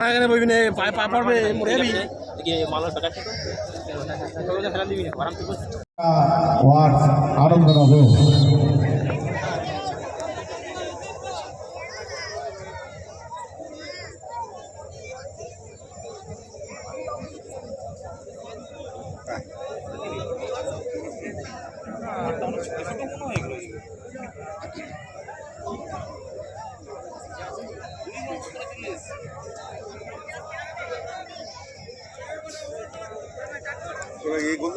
এখানে বইবি পায়ে পা পড়বে মরে যাবি। ওয়ার্ড আনন্দনগর এই গোল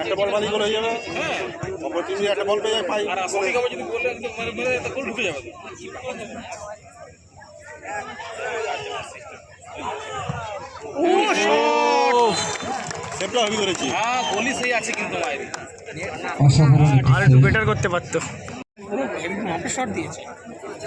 একটা বল বাদি করে হয়ে যাবে। অপর টিম একটা বল পেয়ে পাই সেটা আমি করেছি। অসাধারণ। আর একটু বেটার করতে পারতো। মাপে শট দিয়েছে।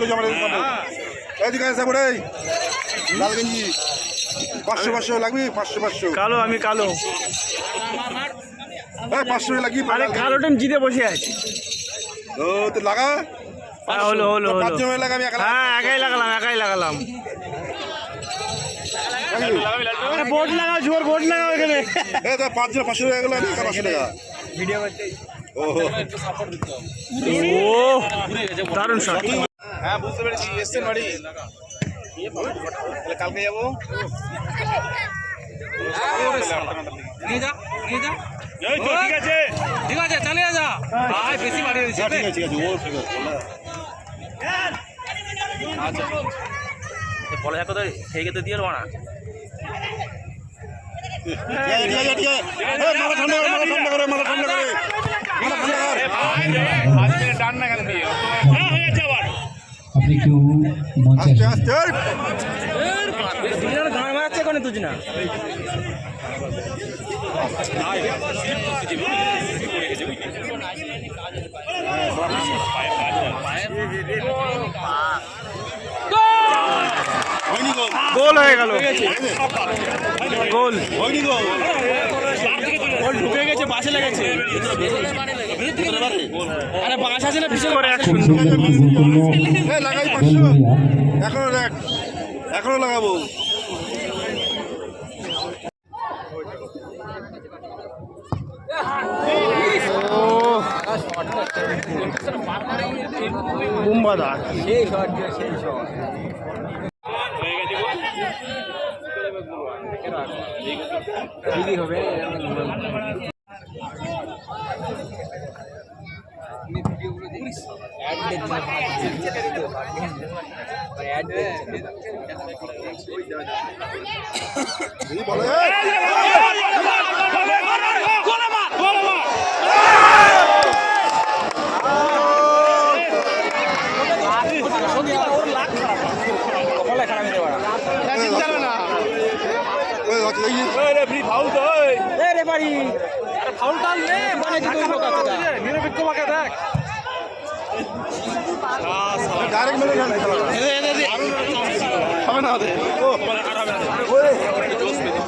করছি আমাদের সাপোর্ট এইদিকে সাপোর্ট লাল গেঞ্জি। পাঁচশো পাঁচশো লাগবে পাঁচশো পাঁচশো। কালো আমি কালো। এই পাঁচশো লাগবে আরে কালো জিতে বসে আছে। ও তো লাগা? হ্যাঁ, হলো হলো হ্যাঁ একাই লাগালাম। একাই লাগালাম বোর্ড লাগাও জোর বোর্ড লাগাও এখানে। এই তো পাঁচজন পাঁচশো টাকা গেলো আমি পাঁচশো টাকা। ও ও দারুণ শট হ্যাঁ বুঝতে পেরেছি এসছেন বাড়ি। তাহলে কালকে যাব। ঠিক আছে। ঠিক আছে চালিয়ে যা। আয় বেশি বাড়িয়ে দিচ্ছে হ্যাঁ, ঠিক আছে ঠিক আছে ও ঠিক আছে বলে। যাকো তো থেকে তো দিয়ে দেবো না ঠান্ডা করে ঠান্ডা করে ঠান্ডা করে। মাথা ঠান্ডা কর। আপনি একটু মঞ্চে আসুন। আস্তে এই, গান মারাচ্ছে কোনে তুই না হয়নি গো গোল। হয়ে গেল। গোল। ঢুকে গেছে বাসে লেগেছে। আরে বাস আছে না ভীষণ করে লাগাই গোল পাঁচশো। এখনও দেখ এখনও লাগাবো। বুম্বাদা এই বলে এই, ওই হচ্ছে দেখি ডাইরেক্ট মেরে খেলে খেলাটা হবে না ওদের ও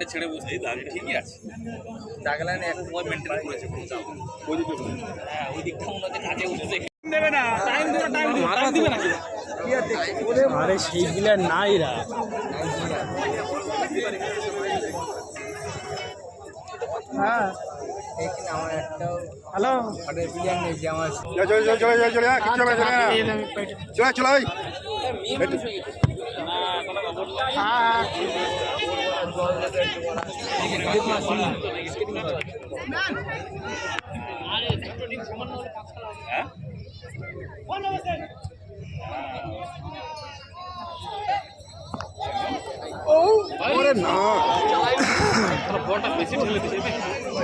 বাগলাইনটা ছেড়ে বসে ঠিকই আছে বাগলাইনে এক সময় মেনটেন করেছে হ্যাঁ ওই দিকটা মনে কাজে উঠছে দেবে না টাইম দেবে টাইম দিবে টাইম দিবে না আরে সেইগুলা নাই রা হ্যালো চলে চলে চলে চলে চলে চলে চলে চলে চলে না বলটা বেশি ঠেলে দিছে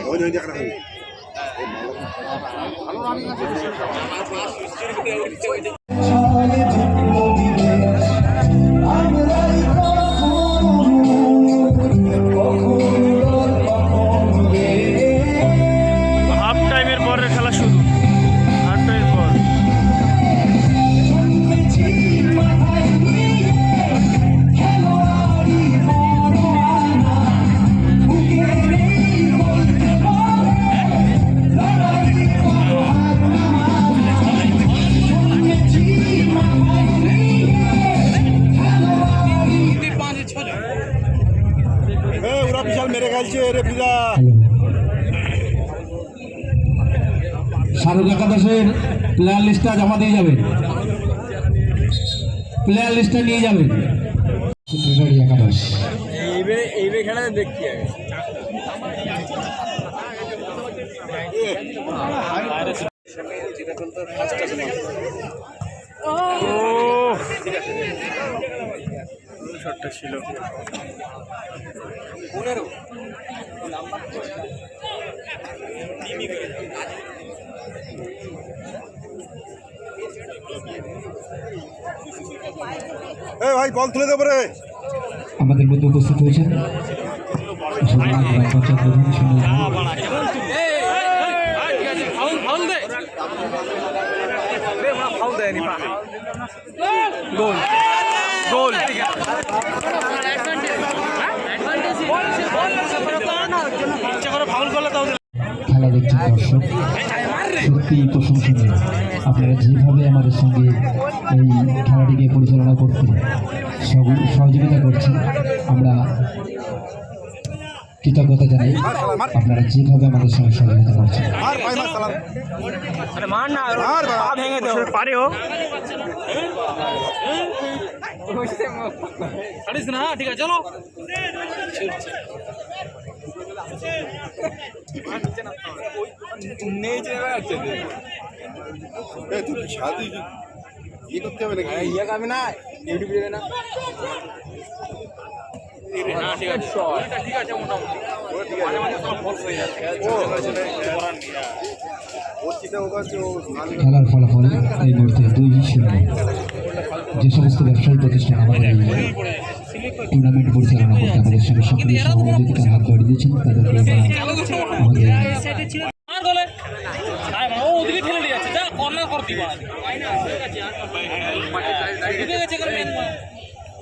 ওই ওই দেখা রাখো। হাফ মেরে খেলছে রেফ্রিরা শারদ একাদশের প্লেয়ার লিস্টটা জমা দিয়ে যাবে। প্লেয়ার লিস্টটা নিয়ে যাবে। একাদশ। এইবারে এইবারে খেলাতে দেখছি আগে। শটটা ছিল? এ ভাই বল তুলে দেবো রে আমাদের মধ্যে উপস্থিত গোল গোল করলে তাও খেলা দেখছেন দর্শক। সত্যি প্রশংসনীয় আপনারা যেভাবে আমাদের সঙ্গে এই খেলাটিকে পরিচালনা করতে সহ- সহযোগিতা করছেন আমরা কৃতজ্ঞতা জানাই আপনারা যেভাবে আমাদের সঙ্গে সহযোগিতা করছেন। না না ঠিক আছে চলো। ইয়ে করতে হবে নাকি? ইয়ে খাবে না ইউটিউব দেবে না। খেলার ফলাফল এই মুহূর্তে দুই শূন্য যে সমস্ত ব্যবসায়ী প্রতিষ্ঠান আমাদের টুর্নামেন্ট পরিচালনা করতে আমাদের সঙ্গে সক্রিয় সহযোগিতার হাত বাড়িয়ে দিয়েছেন। তাদেরকে আমাদের ঠেলে দিয়ে যাচ্ছে। যা কর্নার কর দিবা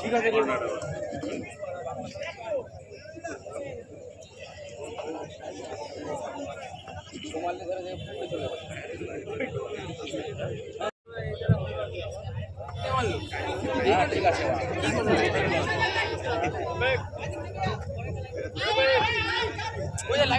ঠিক আছে বল না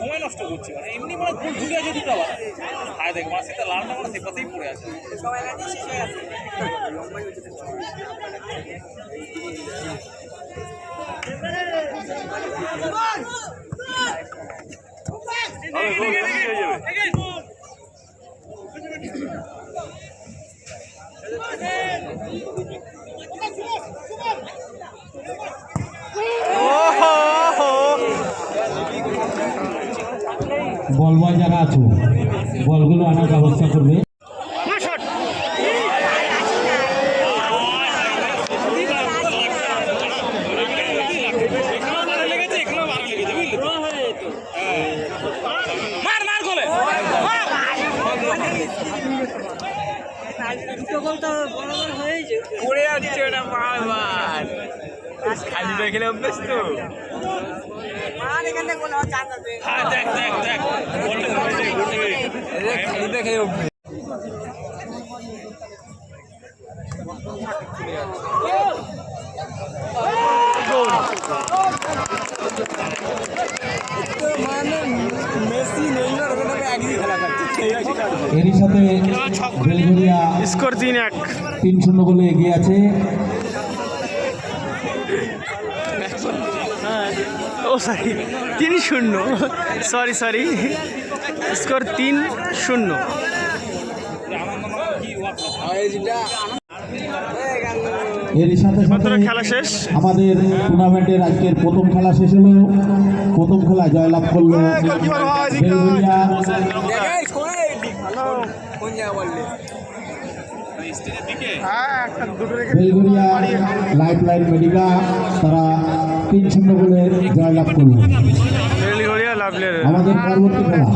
সময় নষ্ট করছে মানে এমনি মানে ভুল ঢুকে আছে দুটো আবার আয় দেখ মানে সেটা লালটা মানে সে পথেই পড়ে আছে বল বয় যারা আছো বলগুলো আনার ব্যবস্থা করবে এখানেও বারো লেগেছে এখানেও বারো লেগেছে বুঝলি তো? মার মার গোলে পড়ে যাচ্ছে ওটা বারবার খালি দেখলে অভ্যেস তো হ্যাঁ দেখ দেখ দেখ। খালি দেখে অভ্যেস এরই সাথে বেলঘরিয়া স্কোর তিন এক। তিন শূন্য গোলে এগিয়ে আছে। ও সরি তিন শূন্য। সরি সরি স্কোর তিন শূন্য। সাথে সাথে খেলা শেষ। আমাদের টুর্নামেন্টের আজকের প্রথম খেলা শেষ হলো। প্রথম খেলা জয়লাভ করল বেলঘরিয়া লাইফ লাইন মেডিকা তারা তিন শূন্য বলে জয়লাভ করল। আমাদের পরবর্তী খেলা।